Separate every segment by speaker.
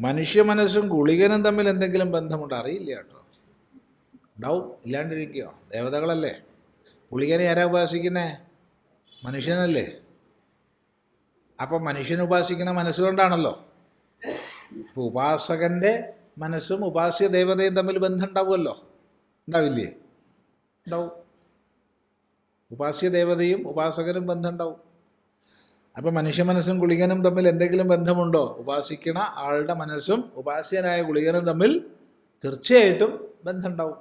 Speaker 1: മനുഷ്യ മനസ്സും ഗുളികനും തമ്മിൽ എന്തെങ്കിലും ബന്ധമുണ്ട്? അറിയില്ല കേട്ടോ. ഉണ്ടാവും ഇല്ലാണ്ടിരിക്കുകയോ ദേവതകളല്ലേ? ഗുളികനെ ആരാ ഉപാസിക്കുന്നേ? മനുഷ്യനല്ലേ? അപ്പം മനുഷ്യൻ ഉപാസിക്കുന്ന മനസ്സുകൊണ്ടാണല്ലോ അപ്പോൾ ഉപാസകന്റെ മനസ്സും ഉപാസ്യ ദേവതയും തമ്മിൽ ബന്ധം ഉണ്ടാവുമല്ലോ ഉണ്ടാവില്ലേ? ഉണ്ടാവും. ഉപാസ്യ ദേവതയും ഉപാസകനും ബന്ധം ഉണ്ടാവും അപ്പം മനുഷ്യ മനസ്സും ഗുളികനും തമ്മിൽ എന്തെങ്കിലും ബന്ധമുണ്ടോ? ഉപാസിക്കണ ആളുടെ മനസ്സും ഉപാസ്യനായ ഗുളികനും തമ്മിൽ തീർച്ചയായിട്ടും ബന്ധമുണ്ടാവും.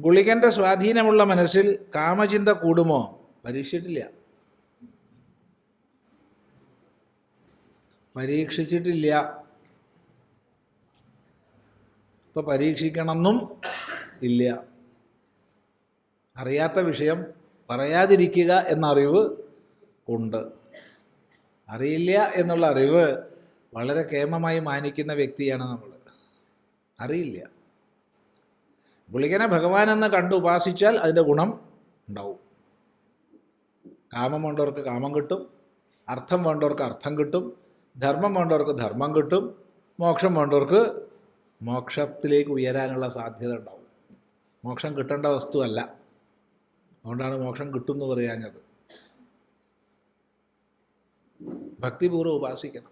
Speaker 1: ഗുളികന്റെ സ്വാധീനമുള്ള മനസ്സിൽ കാമചിന്ത കൂടുമോ? പരീക്ഷിച്ചിട്ടില്ല. പരീക്ഷിച്ചിട്ടില്ല. ഇപ്പൊ പരീക്ഷിക്കണമെന്നും ഇല്ല. അറിയാത്ത വിഷയം പറയാതിരിക്കുക എന്ന അറിവ് ഉണ്ട്. അറിയില്ല എന്നുള്ള അറിവ് വളരെ കേമമായി മാനിക്കുന്ന വ്യക്തിയാണ് നമ്മൾ അറിയില്ല. ഗുളികനെ ഭഗവാൻ എന്ന് കണ്ട് ഉപാസിച്ചാൽ അതിന്റെ ഗുണം ഉണ്ടാവും. കാമം വേണ്ടവർക്ക് കാമം കിട്ടും അർത്ഥം വേണ്ടവർക്ക് അർത്ഥം കിട്ടും ധർമ്മം വേണ്ടവർക്ക് ധർമ്മം കിട്ടും മോക്ഷം വേണ്ടവർക്ക് മോക്ഷത്തിലേക്ക് ഉയരാനുള്ള സാധ്യത ഉണ്ടാവും. മോക്ഷം കിട്ടേണ്ട വസ്തുവല്ല അതുകൊണ്ടാണ് മോക്ഷം കിട്ടുമെന്ന് പറയാഞ്ഞത്. ഭക്തിപൂർവം ഉപാസിക്കണം.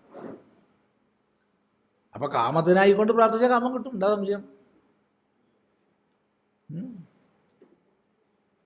Speaker 1: അപ്പോൾ കാമത്തിനായിക്കൊണ്ട് പ്രാർത്ഥിച്ചാൽ കാമം കിട്ടും. എന്താ സംശയം.